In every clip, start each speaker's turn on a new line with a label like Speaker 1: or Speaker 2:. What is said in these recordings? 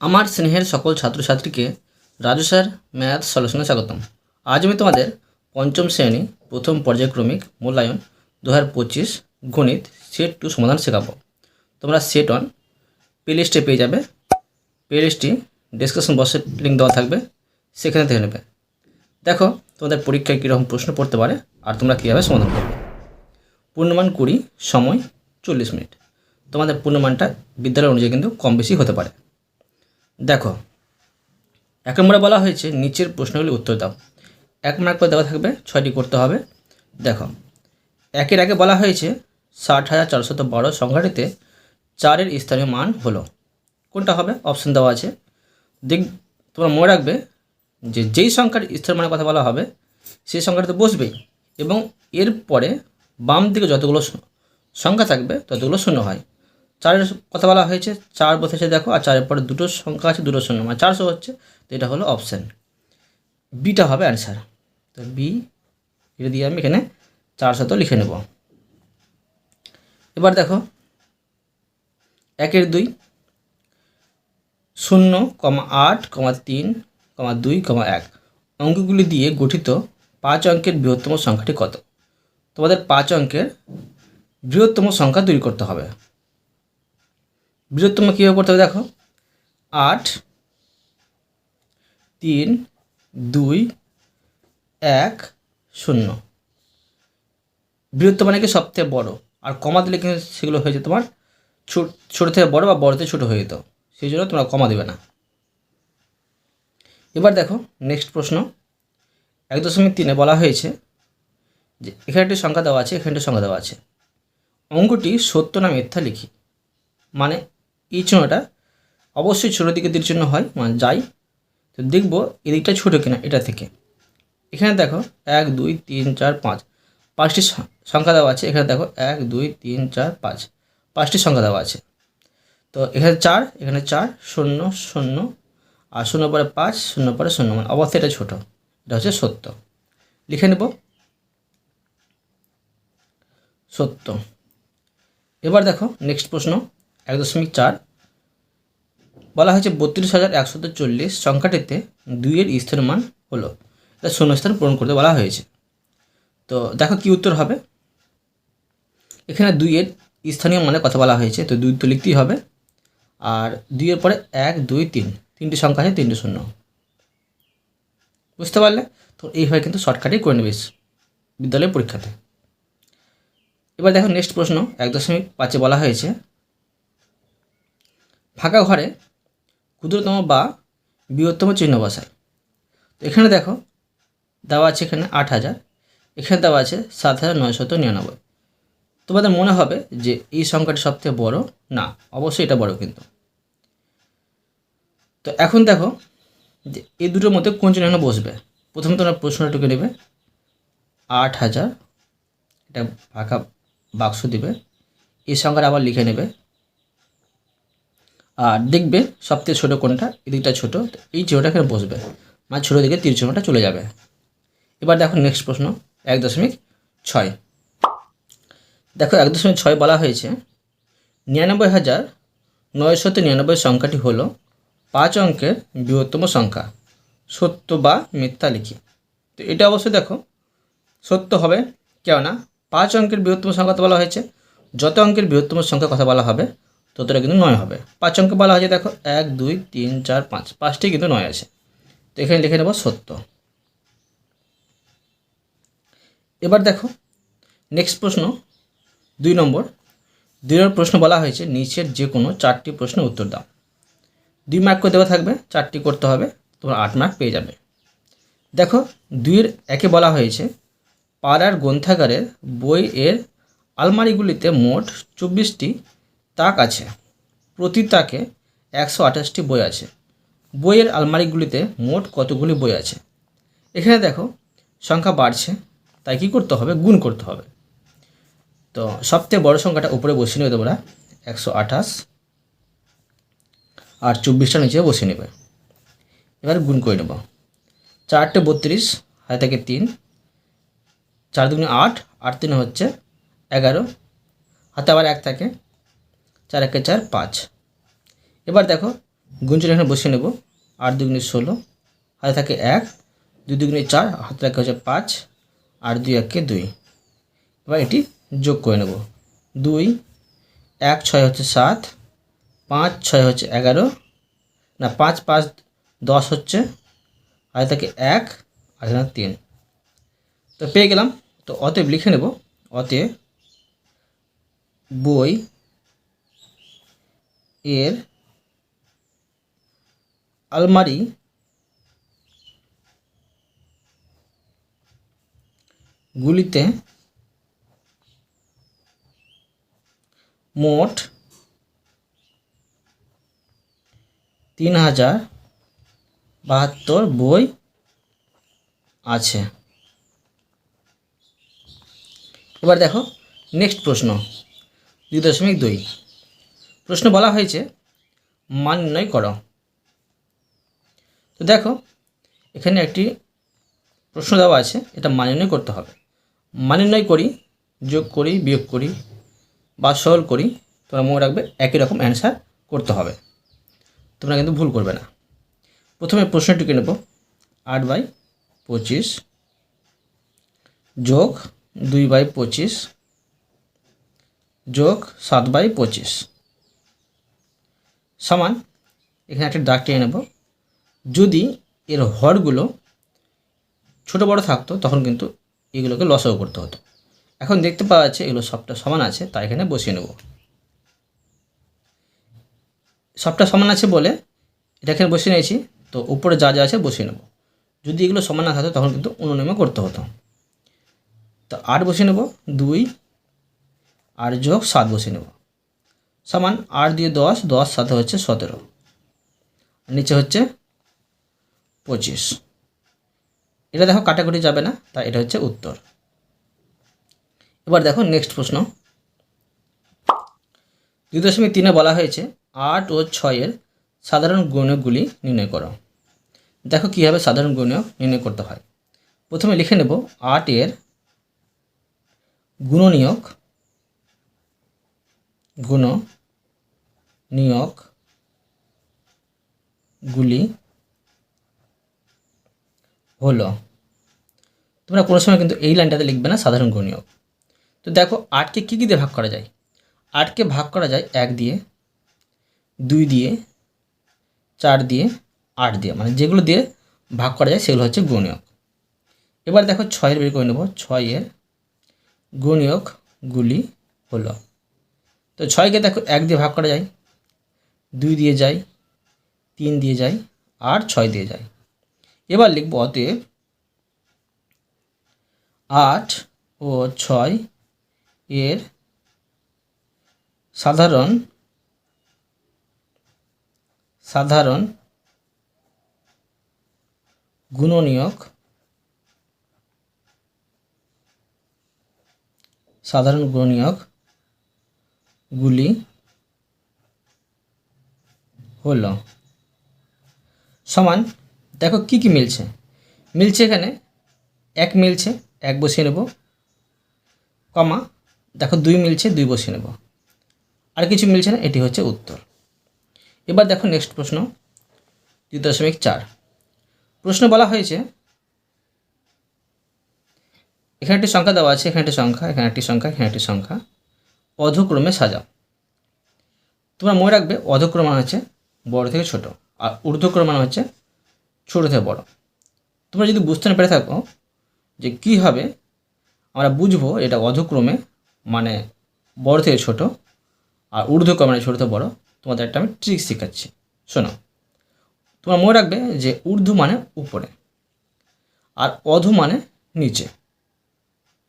Speaker 1: আমার স্নেহের সকল ছাত্রছাত্রীকে রাজু স্যার ম্যাথ সলিউশনে স্বাগতম। আজ আমি তোমাদের পঞ্চম শ্রেণি প্রথম পর্যায়ক্রমিক মূল্যায়ন দু পঁচিশ গণিত সেট টু সমাধান শেখাবো। তোমরা সেট অন প্লেলিস্টে পেয়ে যাবে। প্লেলিস্টটি ডিসক্রিপশন বক্সে লিঙ্ক দেওয়া থাকবে, সেখানে থেকে নেবে। দেখো, তোমাদের পরীক্ষায় কীরকম প্রশ্ন পড়তে পারে আর তোমরা কীভাবে সমাধান করবে। পূর্ণমান কুড়ি সময় চল্লিশ মিনিট। তোমাদের পূর্ণমানটা বিদ্যালয় অনুযায়ী কিন্তু কম বেশি হতে পারে। দেখো, এক নম্বরে বলা হয়েছে, নিচের প্রশ্নগুলি উত্তর দাও। এক মার্ক করে দেওয়া থাকবে, ছয়টি করতে হবে। দেখো, একের আগে বলা হয়েছে, ষাট হাজার চারশত বারো সংখ্যাটিতে চারের স্থানীয় মান হলো। কোনটা হবে? অপশন দেওয়া আছে। দেখ, তোমরা মনে রাখবে যে যেই সংখ্যার স্থানীয় মানের কথা বলা হবে, সেই সংখ্যাটা তো বসবেই এবং এরপরে বাম দিকে যতগুলো সংখ্যা থাকবে, ততগুলো শূন্য হয়। চারের কথা বলা হয়েছে, চার বসেছে দেখো, আর চারের পরে দুটো সংখ্যা আছে দুটো শূন্য মানে চারশো হচ্ছে, তো এটা হলো অপশান বিটা হবে অ্যান্সার তো বি এটা দিয়ে আমি এখানে চারশত লিখে নেব। এবার দেখো, একের দুই, শূন্য কমা আট, কমা তিন, কমা দুই, কমা এক। অঙ্কগুলি দিয়ে গঠিত পাঁচ অঙ্কের বৃহত্তম সংখ্যাটি কত? তোমাদের পাঁচ অঙ্কের বৃহত্তম সংখ্যা তৈরি করতে হবে। বৃহত্তম কীভাবে করতে হবে দেখো? আট, তিন, দুই, এক, শূন্য। বৃহত্তম মানে কি সবথেকে বড়? আর কমা দিলে কিন্তু সেগুলো হয়ে যেত তোমার ছোট ছোটো থেকে বড় বা বড় থেকে ছোটো হয়ে যেত। সেই জন্য তোমরা কমা দেবে না। এবার দেখো নেক্সট প্রশ্ন। এক দশমিক তিনে বলা হয়েছে যে, এখানে একটি সংখ্যা দেওয়া আছে, এখানে একটি সংখ্যা দেওয়া আছে। অঙ্কটি সত্য না মিথ্যা লিখি। মানে এই চিহ্নটা অবশ্যই ছোটো দিকে তীর চিহ্ন হয় মানে যাই। তো দেখব এদিকটা ছোটো কিনা এটা থেকে। এখানে দেখো এক, দুই, তিন, চার, পাঁচ। পাঁচটি সংখ্যা দেওয়া আছে। এখানে দেখো এক, দুই, তিন, চার, পাঁচ। পাঁচটি সংখ্যা দেওয়া আছে। তো এখানে চার এখানে চার, শূন্য শূন্য, আর শূন্য পরে পাঁচ, শূন্য পরে শূন্য মানে অবশ্যই এটা ছোটো। এটা হচ্ছে সত্য। লিখে নেব। সত্য। এবার দেখো নেক্সট প্রশ্ন। এক দশমিক চার। বলা হয়েছে বত্রিশ হাজার একশত চল্লিশ সংখ্যাটিতে দুইয়ের স্থান মান হলো। এটা শূন্য স্থান পূরণ করতে বলা হয়েছে। তো দেখো কি উত্তর হবে। এখানে দুইয়ের স্থানীয় মানে কথা বলা হয়েছে, তো দুই তো লিখতেই হবে। আর দুইয়ের পরে এক, দুই, তিন। তিনটি সংখ্যা আছে, তিনটি শূন্য। বুঝতে পারলে? তো এইভাবে কিন্তু শর্টকাটেই করে নেবে বিদ্যালয়ের পরীক্ষাতে। এবার দেখো নেক্সট প্রশ্ন, এক দশমিক পাঁচে বলা হয়েছে ফাঁকা ঘরে ক্ষুদ্রতম বা বৃহত্তম চিহ্ন বসায়। তো এখানে দেখো, দেওয়া আছে এখানে আট হাজার, এখানে দেওয়া আছে সাত হাজার নয়শত নিরানব্বই। তোমাদের মনে হবে যে এই সংখ্যাটি সবথেকে বড়? না, অবশ্যই এটা বড় কিন্তু। তো এখন দেখো যে এই দুটোর মধ্যে কোন চিহ্ন বসবে? প্রথমে তোমরা প্রশ্নটা টুকে নেবে। আট হাজার, এটা ফাঁকা বাক্স দিবে। এই সংখ্যাটা আবার লিখে নেবে। আর দেখবে সবথেকে ছোটো কোনটা, এদিকটা ছোটো তো এই চিহ্নটা এখানে বসবে। মানে ছোটো দিকে তীর চিহ্নটা চলে যাবে। এবার দেখো নেক্সট প্রশ্ন, এক দশমিক ছয়। দেখো এক দশমিক ছয় বলা হয়েছে, নিরানব্বই হাজার নয়শত নিরানব্বই সংখ্যাটি হলো পাঁচ অঙ্কের বৃহত্তম সংখ্যা, সত্য বা মিথ্যা লিখি। তো এটা অবশ্যই দেখো, সত্য হবে কেননা পাঁচ অঙ্কের বৃহত্তম সংখ্যা কথা বলা হয়েছে, যত অঙ্কের বৃহত্তম সংখ্যা কথা বলা হবে ততটা কিন্তু নয় হবে। পাঁচ অঙ্কে বলা হয়েছে দেখো, এক, দুই, তিন, চার, পাঁচ। পাঁচটি কিন্তু নয় আছে। তো এখানে লিখে নেব সত্য। এবার দেখো নেক্সট প্রশ্ন, দুই নম্বর। দুই নম্বর প্রশ্ন বলা হয়েছে, নিচের যে কোনো চারটি প্রশ্নের উত্তর দাও। দুই মার্ক করে দেওয়া থাকবে, চারটি করতে হবে, তোমরা আট মার্ক পেয়ে যাবে। দেখো, দুইয়ের একে বলা হয়েছে, পাড়ার গ্রন্থাগারের বই এর আলমারিগুলিতে মোট চব্বিশটি তাক আছে। প্রতি তাকে একশো আঠাশটি বই আছে। বইয়ের আলমারিগুলিতে মোট কতগুলি বই আছে? এখানে দেখো, সংখ্যা বাড়ছে, তাই কী করতে হবে? গুণ করতে হবে। তো সবথেকে বড় সংখ্যাটা উপরে বসিয়ে নেবে তোমরা, একশো আঠাশ, আর চব্বিশটা নিচে বসিয়ে নেবে। এবার গুণ করে নেব। চারটে বত্রিশ, হাতে থেকে তিন, চার দুগুণে আট আট তিন হচ্ছে এগারো, হাতে আবার এক থাকে চার একে চার পাঁচ। এবার দেখো গুণচিহ্ন এখানে বসিয়ে নেব। আট দুগুণে ষোলো, হাতে থাকে এক। দুই দুগুণে চার, হাতে থাকে হচ্ছে পাঁচ। আর দুই একে দুই। এবার এটি যোগ করে নেব। দুই, এক, ছয় হচ্ছে সাত, পাঁচ, ছয় হচ্ছে এগারো। না, পাঁচ পাঁচ, দশ হচ্ছে, হাতে থাকে এক আর তিন। তো পেয়ে গেলাম। তো অতএব লিখে নেব, অতএব বই এর আলমারি গুলিতে মোট তিন হাজার বাহাত্তর বই আছে। এবার দেখো নেক্সট প্রশ্ন, দুই দশমিক দুই। প্রশ্ন বলা হয়েছে, মান নির্ণয় করো। তো দেখো, এখানে একটি প্রশ্ন দেওয়া আছে, এটা মান নির্ণয় করতে হবে। মান নির্ণয় করি, যোগ করি, বিয়োগ করি বা সরল করি, তোমরা মনে রাখবে একই রকম অ্যান্সার করতে হবে। তোমরা কিন্তু ভুল করবে না। প্রথমে প্রশ্নটিকে নেব, আট বাই পঁচিশ যোগ দুই বাই পঁচিশ যোগ সাত বাই পঁচিশ। সমান, এখানে একটা দাগ টেনে নেব যদি এর হরগুলো ছোট বড় থাকতো, তখন কিন্তু এগুলোকে লসাও করতে হতো। এখন দেখতে পাওয়া যাচ্ছে এগুলো সবটা সমান আছে, তাই এখানে বসিয়ে নেব। সবটা সমান আছে বলে এটা এখানে বসিয়ে নিয়েছি, তো উপরে যা যা আছে বসিয়ে নেব। যদি এগুলো সমান না থাকতো, তখন কিন্তু অনুনিয়মে করতে হতো। তো আট বসিয়ে নেব, দুই আর যোগ সাত বসিয়ে নেব। সমান আট দিয়ে দশ দশ সাথে হচ্ছে সতেরো। নিচে হচ্ছে পঁচিশ। এটা দেখো কাটাকুটি যাবে না তাই এটা হচ্ছে উত্তর। এবার দেখো নেক্সট প্রশ্ন। দুই দশমিক তিনে বলা হয়েছে, আট ও ছয়ের সাধারণ গুণকগুলি নির্ণয় করো। দেখো কীভাবে সাধারণ গুণক নির্ণয় করতে হয়। প্রথমে লিখে নেব, আট এর গুণনীয়ক গুণ নিয়ক গুলি হলো। তোমরা কোনো সময় কিন্তু এই লাইনটাতে লিখবে না সাধারণ গুণনীয়ক তো দেখো আটকে কী কী দিয়ে ভাগ করা যায়? আটকে ভাগ করা যায় এক দিয়ে, দুই দিয়ে, চার দিয়ে, আট দিয়ে। মানে যেগুলো দিয়ে ভাগ করা যায় সেগুলো হচ্ছে গুণনীয়ক এবার দেখো ছয়ের বের করে নেব। ছয়ের গুণনীয়কগুলি হলো। তো ছয়কে দেখো এক দিয়ে ভাগ করা যায়, দুই দিয়ে যায়, তিন দিয়ে যায়, আর ছয় দিয়ে যায়। এবার লিখব অতএব আট ও ছয় এর সাধারণ সাধারণ গুণনীয়ক সাধারণ গুণনীয়ক গুলি হলো। সমান, দেখো কি কি মিলছে। মিলছে এখানে, এক মিলছে, এক বসিয়ে নেব, কমা, দেখো দুই মিলছে, দুই বসিয়ে নেব। আর কিছু মিলছে না, এটি হচ্ছে উত্তর। এবার দেখো নেক্সট প্রশ্ন, দুই দশমিক চার। প্রশ্ন বলা হয়েছে, এখানে একটি সংখ্যা দেওয়া আছে, এখানে একটি সংখ্যা, এখানে একটি সংখ্যা, এখানে একটি সংখ্যা। অধক্রমে সাজাও। তোমরা মনে রাখবে অধক্রম মানে হচ্ছে বড় থেকে ছোট, আর ঊর্ধ্বক্রম মানে হচ্ছে ছোট থেকে বড়। তোমরা যদি বুঝতে না পেরে থাকো যে কীভাবে আমরা বুঝব এটা অধক্রমে মানে বড় থেকে ছোট, আর ঊর্ধ্বক্রমে মানে ছোটো থেকে বড়। তোমাদের একটা আমি ট্রিক শেখাচ্ছি। শোনো, তোমরা মনে রাখবে যে ঊর্ধ্ব মানে উপরে, আর অধ মানে নিচে।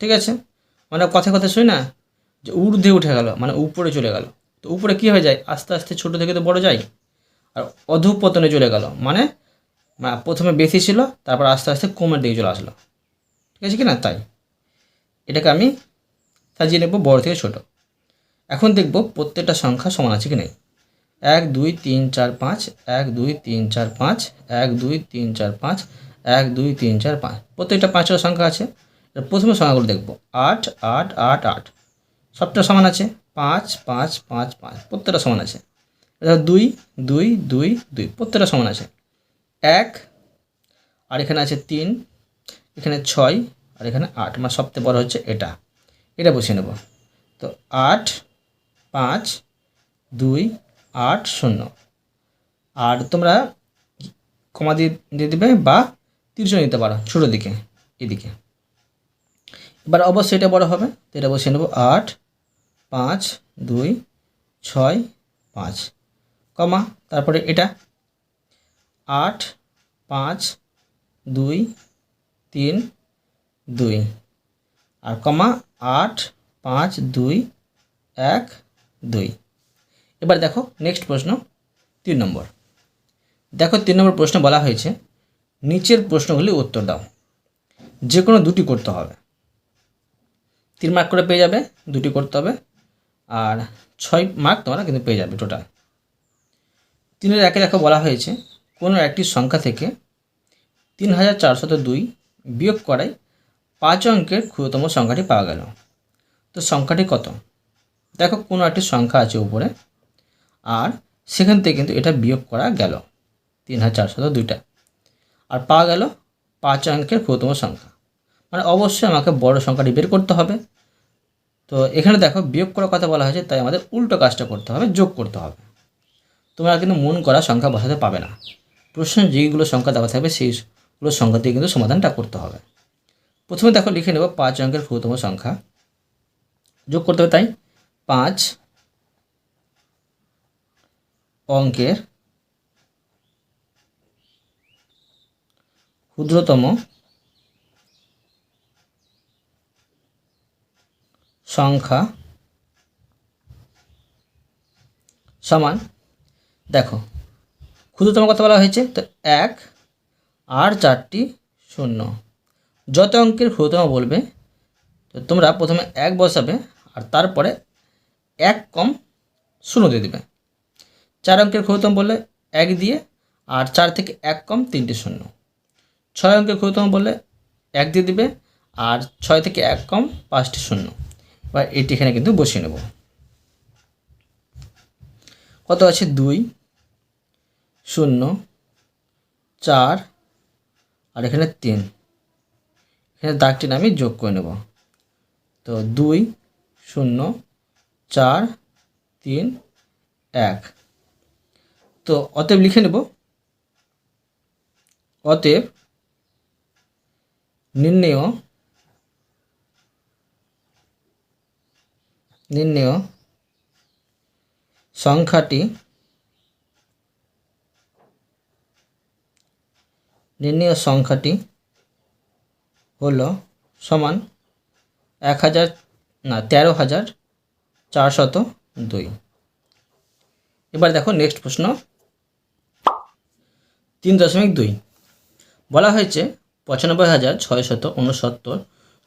Speaker 1: ঠিক আছে? মানে কথা কথা শুনি না? যে ঊর্ধ্বে উঠে গেল মানে উপরে চলে গেল। তো উপরে কী হয়ে যায়? আস্তে আস্তে ছোটো থেকে তো বড় যায়। আর অধঃপতনে চলে গেল মানে প্রথমে বেশি ছিল, তারপর আস্তে আস্তে কমের দিকে চলে আসলো। ঠিক আছে কি না তাই। এটাকে আমি সাজিয়ে নেব বড় থেকে ছোট। এখন দেখব প্রত্যেকটা সংখ্যা সমান আছে কি নেই। এক, দুই, তিন, চার, পাঁচ, এক, দুই, তিন, চার, পাঁচ, এক, দুই, তিন, চার, পাঁচ, এক, দুই, তিন, চার, পাঁচ। প্রত্যেকটা পাঁচটা সংখ্যা আছে। প্রথমে সংখ্যাগুলো দেখব। আট আট আট আট। সবটা সমান আছে? পাঁচ পাঁচ পাঁচ পাঁচ। প্রত্যেকটা সমান আছে। দুই দুই দুই দুই। প্রত্যেকটা সমান আছে। এক, আর এখানে আছে তিন, এখানে ছয়, আর এখানে আট। মানে সবথেকে বড় হচ্ছে এটা। এটা বসিয়ে নেব। তো আট, পাঁচ, দুই, আট, শূন্য। আর তোমরা কমা দিয়ে দিয়ে দেবে বা তিরিশও নিতে পারো ছোটো দিকে, এদিকে। এবার অবশ্যই এটা বড় হবে। তো এটা বসিয়ে নেব আট পাঁচ, দুই, ছয়, পাঁচ। কমা, তারপরে এটা। আট, পাঁচ, দুই, তিন, দুই। আর কমা, আট, পাঁচ, দুই, এক, দুই। এবার দেখো নেক্সট প্রশ্ন, তিন নম্বর। দেখো তিন নম্বর প্রশ্ন বলা হয়েছে, নিচের প্রশ্নগুলি উত্তর দাও। যে কোনো দুটি করতে হবে। তিন মার্ক করে পেয়ে যাবে, দুটি করতে হবে। আর ছয় মার্ক তোমরা কিন্তু পেয়ে যাবে টোটাল তিনের একে দেখো বলা হয়েছে, কোনো একটি সংখ্যা থেকে তিন হাজার চারশত দুই বিয়োগ করায় পাঁচ অঙ্কের ক্ষুদ্রতম সংখ্যাটি পাওয়া গেল। তো সংখ্যাটি কত? দেখো কোনো একটি সংখ্যা আছে উপরে, আর সেখান থেকে কিন্তু এটা বিয়োগ করা গেল তিন হাজার চারশত দুইটা। আর পাওয়া গেল পাঁচ অঙ্কের ক্ষুদ্রতম সংখ্যা। মানে অবশ্যই আমাকে বড় সংখ্যাটি বের করতে হবে। তো এখানে দেখো বিয়োগ করার কথা বলা হয়েছে, তাই আমাদের উল্টো কাজটা করতে হবে, যোগ করতে হবে। তোমরা কিন্তু মন করা সংখ্যা বসাতে পাবে না। প্রশ্ন যেইগুলো সংখ্যা দেওয়া থাকবে সেইগুলো সংখ্যা দিয়ে কিন্তু সমাধানটা করতে হবে। প্রথমে দেখো লিখে নেব পাঁচ অঙ্কের ক্ষুদ্রতম সংখ্যা। যোগ করতে হবে তাই? পাঁচ অঙ্কের ক্ষুদ্রতম সংখ্যা সমান, দেখো, ক্ষুদ্রতম কথা বলা হয়েছে? তো এক, আর চারটি শূন্য। যত অঙ্কের ক্ষুদ্রতম বলবে, তো তোমরা প্রথমে এক বসাবে, আর তারপরে এক কম শূন্য দিয়ে দেবে। চার অঙ্কের ক্ষুদ্রতম বললে এক দিয়ে, আর চার থেকে এক কম তিনটে শূন্য। ছয় অঙ্কের ক্ষুদ্রতম বললে এক দিয়ে দিবে, আর ছয় থেকে এক কম পাঁচটি শূন্য। এবার এটি এখানে কিন্তু বসিয়ে নেব। কত আছে? দুই, শূন্য, চার, আর এখানে তিন। এখানে দাগটি আমি যোগ করে নেব। তো দুই, শূন্য, চার, তিন, এক। তো অতএব লিখে নেব। অতএব নির্ণেয় নির্ণেয় সংখ্যাটি নির্ণেয় সংখ্যাটি হলো সমান এক হাজার, না, তেরো হাজার চারশত দুই। এবার দেখো নেক্সট প্রশ্ন। তিন দশমিক দুই। বলা হয়েছে পঁচানব্বই হাজার ছয়শত উনসত্তর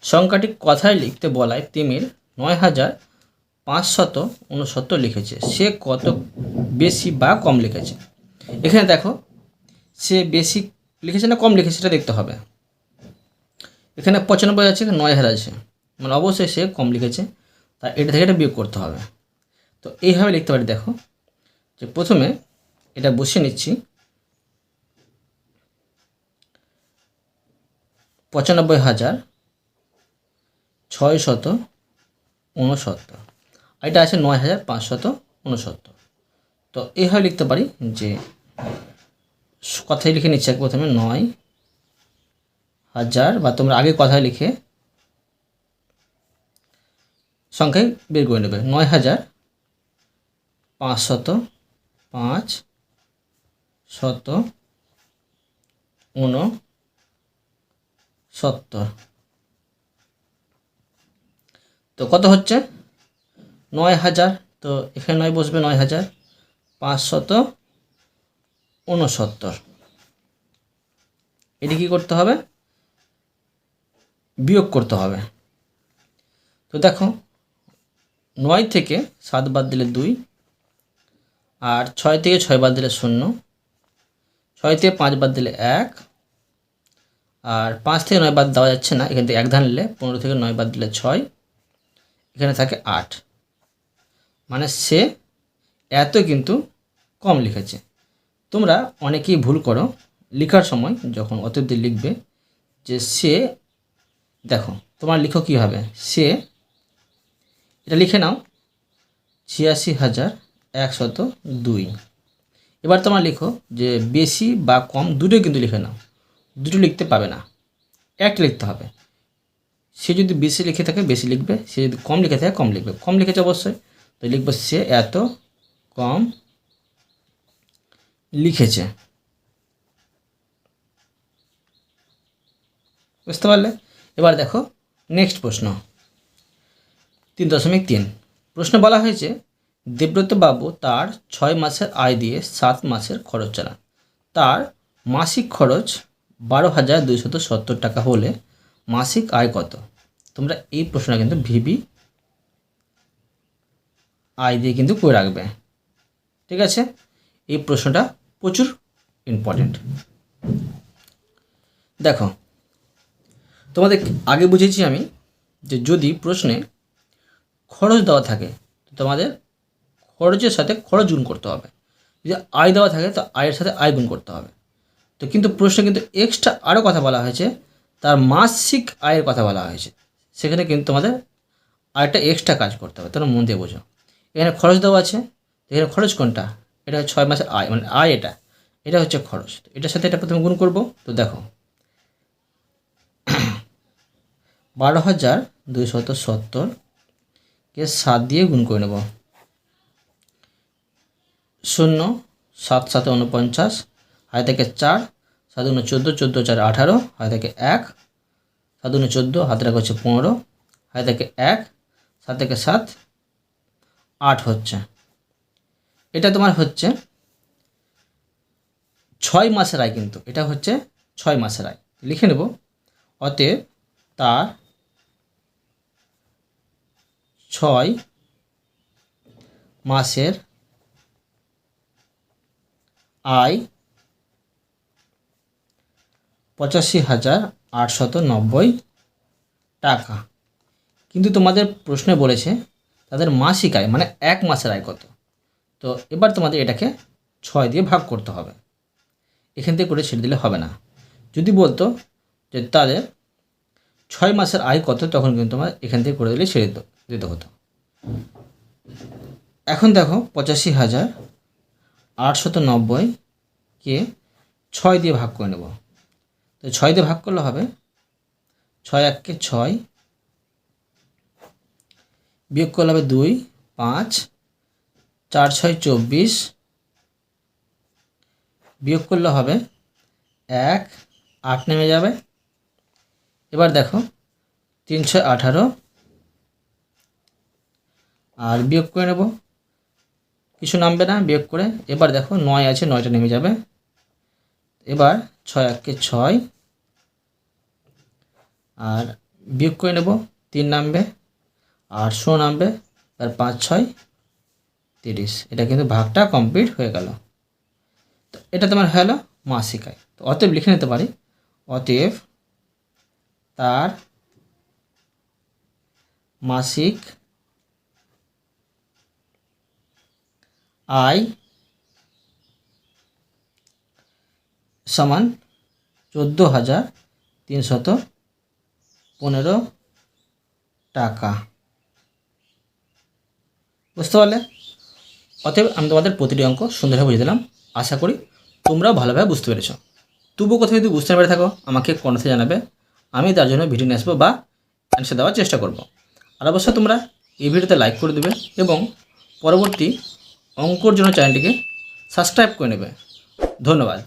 Speaker 1: সংখ্যাটি কথায় লিখতে বলায় তিমির নয় হাজার পাঁচশত উনসত্তর লিখেছে। সে কত বেশি বা কম লিখেছে? এখানে দেখো, সে বেশি লিখেছে না কম লিখেছে সেটা দেখতে হবে। এখানে পঁচানব্বই আছে নয় হাজার আছে। মানে অবশ্যই সে কম লিখেছে তাই এটা থেকে এটা বিয়োগ করতে হবে। তো এইভাবে লিখতে পারি, দেখো, যে প্রথমে এটা বসিয়ে নিচ্ছি। পঁচানব্বই হাজার ছয় শত উনসত্তর আর এটা আছে নয় হাজার পাঁচশত উনসত্তর। তো এইভাবে লিখতে পারি যে কথায় লিখে নিচ্ছি প্রথমে নয় হাজার, বা তোমরা আগে কথায় লিখে সংখ্যায় বের করে নেবে। নয় হাজার পাঁচশত পাঁচ শত উন সত্তর তো কত হচ্ছে? নয় হাজার, তো এখানে নয় বসবে নয় হাজার, পাঁচশত উনসত্তর এটি কী করতে হবে? বিয়োগ করতে হবে। তো দেখো, নয় থেকে সাত বাদ দিলে দুই, আর ছয় থেকে ছয় বাদ দিলে শূন্য, ছয় থেকে পাঁচ বাদ দিলে এক, আর পাঁচ থেকে নয় বাদ দেওয়া যাচ্ছে না। এখান থেকে এক ধান নিলে পনেরো থেকে নয় বাদ দিলে ছয়, এখানে থাকে আট। মানে সে এত কিন্তু কম লিখেছে। তোমরা অনেকেই ভুল করো। লেখার সময় যখন অতএব লিখবে যে সে, দেখো, তোমার লিখো কী হবে? সে, এটা লিখে নাও, ছিয়াশি হাজার একশত দুই। এবার তোমার লিখো যে বেশি বা কম দুটোই কিন্তু লিখে নাও। দুটো লিখতে পাবে না। একটা লিখতে হবে। সে যদি বেশি লিখে থাকে, বেশি লিখবে। সে যদি কম লিখে থাকে, কম লিখবে। কম লিখেছে অবশ্যই। তো লিখব সে এত কম লিখেছে। বুঝতে পারলে? এবার দেখো নেক্সট প্রশ্ন। তিন দশমিক তিন। প্রশ্ন বলা হয়েছে, দেবব্রত বাবু তার ছয় মাসের আয় দিয়ে সাত মাসের খরচ চালান। তার মাসিক খরচ বারো হাজার দুইশত সত্তর টাকা হলে মাসিক আয় কত? তোমরা এই প্রশ্নটা কিন্তু ভিবি আয় দিয়ে কিন্তু করে রাখবে। ঠিক আছে? এই প্রশ্নটা প্রচুর ইম্পর্টেন্ট দেখো, তোমাদের আগে বুঝেছি আমি যে যদি প্রশ্নে খরচ দেওয়া থাকে, তোমাদের খরচের সাথে খরচ গুণ করতে হবে। যদি আয় দেওয়া থাকে, তো আয়ের সাথে আয় গুণ করতে হবে। তো কিন্তু প্রশ্নে কিন্তু এক্সট্রা আরও কথা বলা হয়েছে, তার মাসিক আয়ের কথা বলা হয়েছে। সেখানে কিন্তু তোমাদের আরেকটা এক্সট্রা কাজ করতে হবে। তোমরা মন দিয়ে বোঝো। এখানে খরচ দেওয়া আছে এখানে খরচ কোনটা? এটা ছয় মাসের আয় মানে আয় এটা। এটা হচ্ছে খরচ। এটার সাথে এটা প্রথমে গুণ করব, তো দেখো। বারো হাজার দুইশত সত্তর কে সাত দিয়ে গুণ করে নেব। শূন্য, সাত, সাতে উনপঞ্চাশ হায় থেকে চার, সাত উনো চোদ্দ চোদ্দ চার আঠারো হায় থেকে এক, সাত উনো চোদ্দ, হাতে রাখা হচ্ছে পনেরো হায় থেকে এক, সাত থেকে সাত আট হচ্ছে। এটা তোমার হচ্ছে ছয় মাসের আয় কিন্তু, এটা হচ্ছে ছয় মাসের আয়। লিখে নেব। অতএব তার ছয় মাসের আয় পঁচাশি হাজার আটশত নব্বই টাকা। কিন্তু তোমাদের প্রশ্নে বলেছে তাদের মাসিক আয় মানে এক মাসের আয় কত? তো এবার তোমাদের এটাকে ছয় দিয়ে ভাগ করতে হবে। এখান থেকে করে ছেড়ে দিলে হবে না। যদি বলতো যে তাদের ছয় মাসের আয় কত, তখন কিন্তু তোমার এখান থেকে করে দিলে ছেড়ে দিত হতো। এখন দেখো পঁচাশি হাজার আটশত নব্বইকে ছয় দিয়ে ভাগ করে নেব। তো ছয় দিয়ে ভাগ করলে হবে ছয় এককে ছয় বিয়োগ করলে হবে দুই, পাঁচ, চার, ছয়, চব্বিশ। বিয়োগ করলে হবে এক, আট নেমে যাবে। এবার দেখো, তিন, ছয়, আঠারো। আর বিয়োগ করে নেব। কিছু নামবে না, বিয়োগ করে। এবার দেখো, নয় আছে, নয়টা নেমে যাবে। এবার ছয় এককে ছয়। আর বিয়োগ করে নেব, তিন নামবে। আর শো নামবে আর পাঁচ ছয় তিরিশ। এটা কিন্তু ভাগটা কমপ্লিট হয়ে গেল। তো এটা তোমার হলো মাসিক আয় তো অতএব লিখে নিতে পারি। অতএব তার মাসিক আয় সমান চোদ্দ হাজার তিনশত পনেরো টাকা। বুঝতে পারলে? অতএব আমি তোমাদের প্রতিটি অঙ্ক সুন্দরভাবে বুঝে দিলাম। আশা করি তোমরাও ভালোভাবে বুঝতে পেরেছ। তবুও কোথাও যদি বুঝতে পেরে থাকো, আমাকে কমেন্টে জানাবে। আমি তার জন্য ভিডিও নিয়ে আসব বা অ্যান্সার দেওয়ার চেষ্টা করব। আর অবশ্যই তোমরা এই ভিডিওতে লাইক করে দেবে এবং পরবর্তী অঙ্কর জন্য চ্যানেলটিকে সাবস্ক্রাইব করে নেবে। ধন্যবাদ।